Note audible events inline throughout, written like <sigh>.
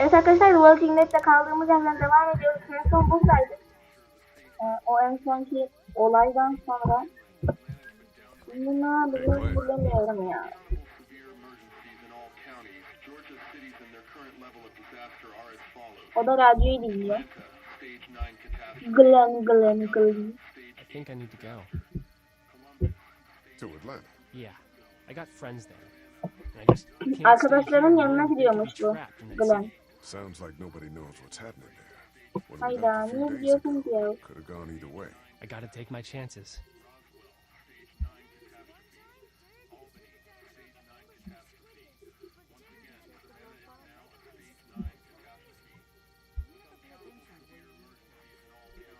Evet arkadaşlar Walking Dead'de kaldığımız yerden devam ediyoruz. En son buradaydık. Ee, o en sonki olaydan sonra ne yapacağız bilemiyorum ya. O da radyoyu dinliyor. Glen Glen Glen. I think I need to go. To Atlanta. Yeah, I got friends there. Arkadaşların yanına gidiyormuş bu trapped in that Glen. city. Sounds like nobody knows what's happening there. What we left a few days ago? Could have gone either way. I gotta take my chances.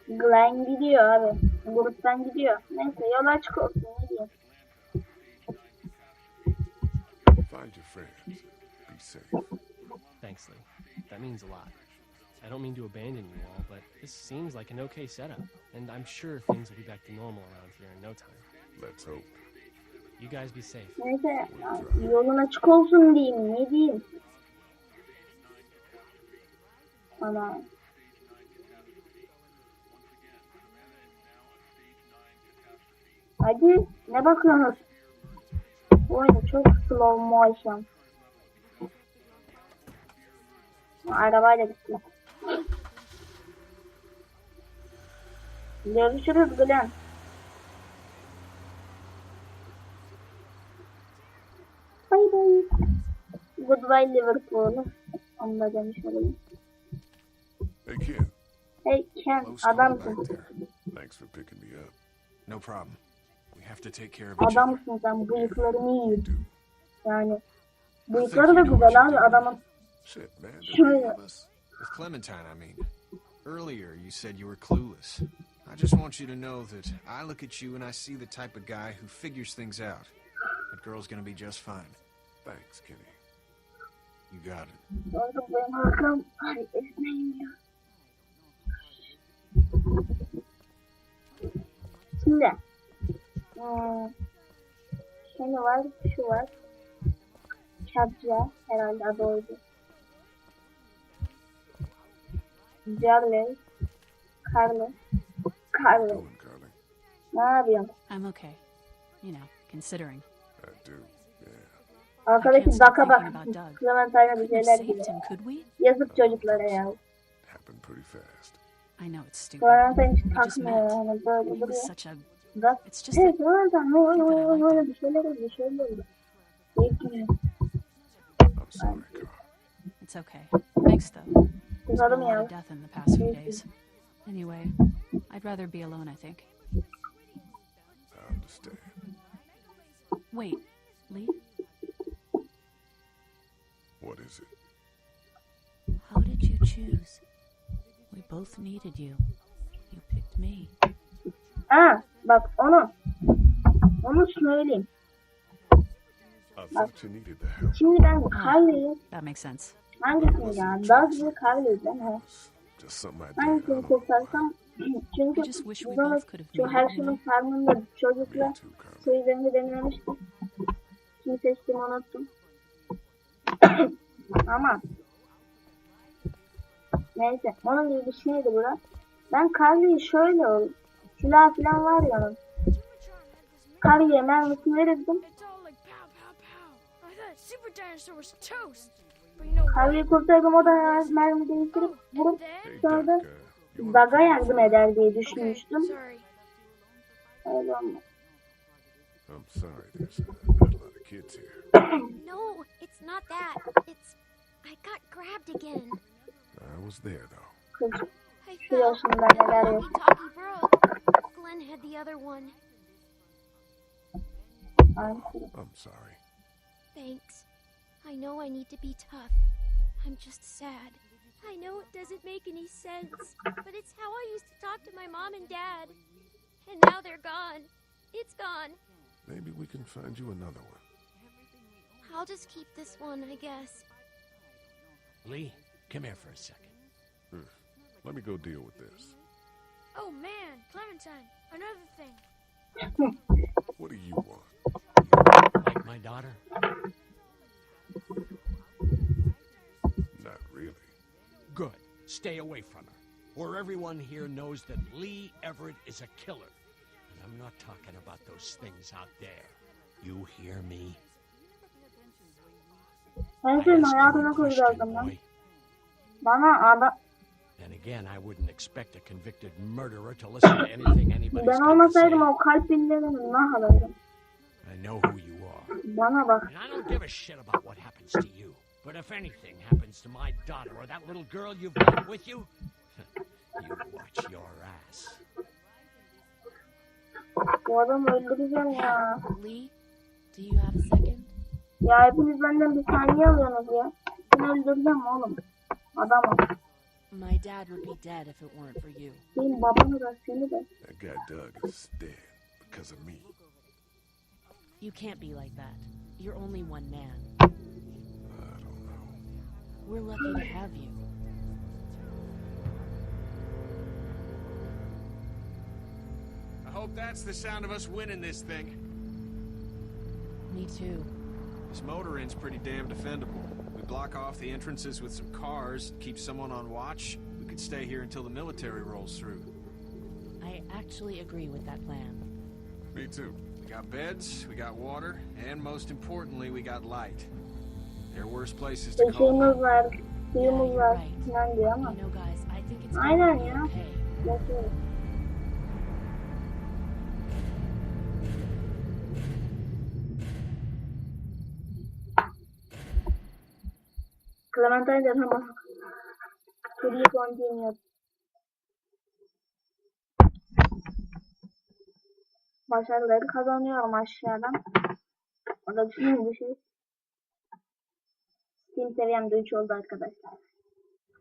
Glen gidiyor abi. Gruptan gidiyor. Neyse yol açık olsun ne diyeyim. Find your friends. Be safe. Thanks, Lee. That means a lot. I don't mean to abandon you all, but this seems like an okay setup. And I'm sure things will be back to normal around here in no time. Let's hope. You guys be safe. Neyse yolun açık olsun diyeyim ne diyeyim. Ana. Hadi ne bakıyorsunuz? Bu oyun çok slow motion. Arabayla gittim. Görüşürüz Glen. Bay bay. Goodbye Liverpool. Onu da demiş olayım. Hey, Ken. Hey Ken adamsın. Thanks for picking me up. No problem. We have to take care of each other. Adamsın sen bıyıklarını yiyin. Yani bıyıkları da güzel abi adamın. Shit, man. The Sure. three of us. With Clementine, I mean. Earlier, you said you were clueless. I just want you to know that I look at you and I see the type of guy who figures things out. That girl's gonna be just fine. Thanks, Kenny. You got it. Oğlum benim arkam. Ay esneyim ya. Şimdi. Hmm, şey var? Şu var. Çapca herhalde adı oydu. Carly. Carly. Carly. Ne yapıyorsun? I'm okay. You know, considering. I do. Yeah. Arkadaki daka bak. Clementine'a bir şeyler gibi. Yazık çocuklara ya. Happened pretty fast. I know it's stupid. Clementine hiç takmıyor yani böyle duruyor. such a. Da. It's just Evet, Clementine ne oluyor, ne oluyor, bir şeyler oldu, bir şeyler oldu. I'm sorry, Carl. it's okay. Thanks though. There's been a lot of death in the past few days. Anyway, I'd rather be alone. I think. I understand. Wait, Lee. What is it? How did you choose? We both needed you. You picked me. Ah, bak onu. Onu söyleyeyim. I thought you needed the help. Şimdi ben That makes sense. Hangisini ya? Daha bir kahve izlen ha. Hangisini kurtarsam <clears throat> çünkü burada şu her şeyin karnında çocukla şey üzerinde denemiştim. Kim seçtim unuttum. <clears throat> Ama neyse onun gibi bir şey şeydi bura. Ben kahveyi şöyle ol. Silah falan var ya onun. Kahveye mermisini verirdim. Super dinosaur was toast. Carly'yi kurtardım o da mermi değiştirip vurup sonra wanna Daga yardım eder diye düşünmüştüm. Öyle olmadı. I'm sorry. There's a lot of kids here. No, it's not that. It's. I got grabbed again. I was there though. I fell. Talkie Brook. Glenn had the other one. I'm sorry. Thanks. I know I need to be tough. I'm just sad. I know it doesn't make any sense, but it's how I used to talk to my mom and dad. And now they're gone. It's gone. Maybe we can find you another one. I'll just keep this one, I guess. Lee, come here for a second. Hmm. Let me go deal with this. Oh man, Clementine. Another thing. What do you want? Like my daughter? Not really. Good. Stay away from her, or everyone here knows that Lee Everett is a killer. And I'm not talking about those things out there. You hear me? Ben I senin ask you hayatını a question, kurtardım lan. Bana. And again, I wouldn't expect a convicted murderer to listen to anything anybody's Ben got to say. olmasaydım o kalp pillerini mahvederdim. I know who you are. Bana bak. And I don't give a shit about what happens to you. But if anything happens to my daughter or that little girl you've got with you, <laughs> you watch your ass. Bu adamı öldüreceğim ya. Lee, do you have a second? Ya hepiniz benden bir saniye alıyorsunuz ya. Seni öldüreceğim oğlum. Adamım. My dad would be dead if it weren't for you. Senin babanı da seni de. That guy Doug is dead because of me. You can't be like that. You're only one man. I don't know. We're lucky to have you. I hope that's the sound of us winning this thing. Me too. This motor inn's pretty damn defendable. We block off the entrances with some cars, keep someone on watch. We could stay here until the military rolls through. I actually agree with that plan. Me too. We got beds, we got water, and most importantly, we got light. Işığımız var, suyumuz var falan diyor ama. Aynen ya. Yaşıyoruz. Clementine de tamam. Fully continued. Başarıları kazanıyorum aşağıdan. O da düşünün bir şey. Steam seviyem 3 oldu arkadaşlar.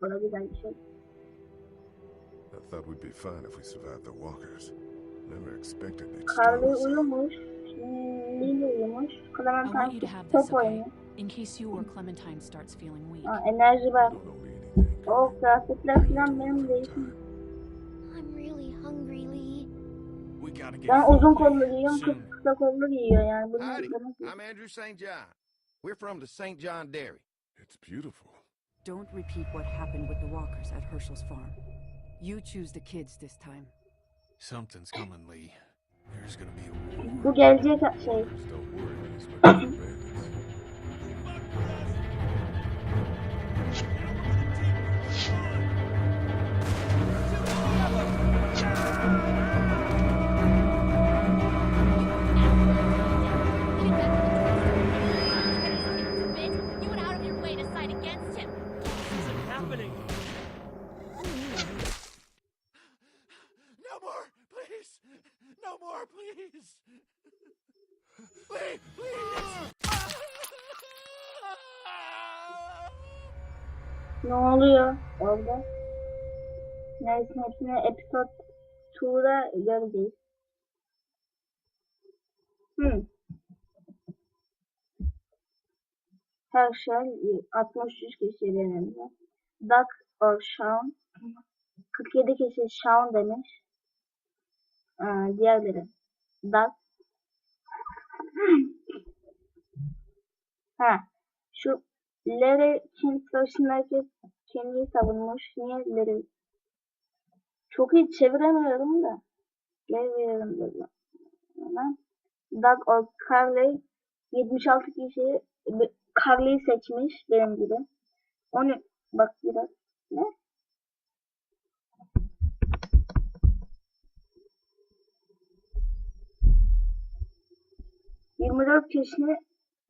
O da güzel bir şey. I thought we'd be fine if we survived the walkers. Never expected they'd Carly stop us. uyumuş. Hmm, Lily uyumuş. Clementine you to have top this, oynuyor. In case you or Clementine starts feeling weak. Ha, enerji You var. don't know me anything. O kıyafetler falan benim değişim. I'm really hungry, Lee. We gotta get Ben food uzun kollu giyiyorum, kız kısa kollu giyiyor yani. Bunu, Howdy, I'm Andrew St. John. We're from the St. John Dairy. It's beautiful. Don't repeat what happened with the walkers at Herschel's farm. You choose the kids this time. Something's coming, Lee. There's gonna be a war. Bu gelecek şey. Ne oluyor orada? Neyse hepsini episode 2'da göreceğiz. Hmm. Herschel 63 kişi denildi. Doug or Sean 47 kişi Sean demiş. Ee, diğerleri Doug ha şu Larry King başındaki Kenny'yi savunmuş. Niye Larry? Çok iyi çeviremiyorum da. Larry'im dedim. Doug or Carly 76 kişi Carly'yi seçmiş benim gibi. Onu bak biraz. Ne? Yirmi dört kişi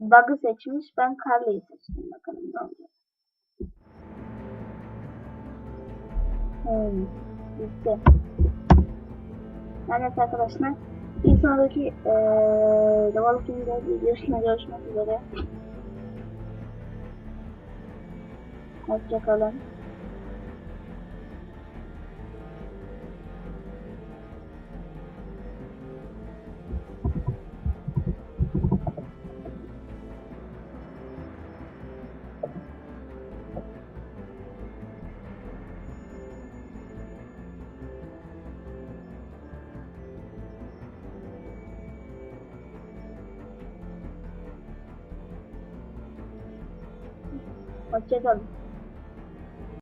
Doug'ı seçmiş. Ben Carly'yi seçtim. Bakalım ne olacak. Hmm. Bitti. Evet arkadaşlar. Bir sonraki eee The Walking Dead videosunda görüşmek üzere. Hoşçakalın. अच्छा सब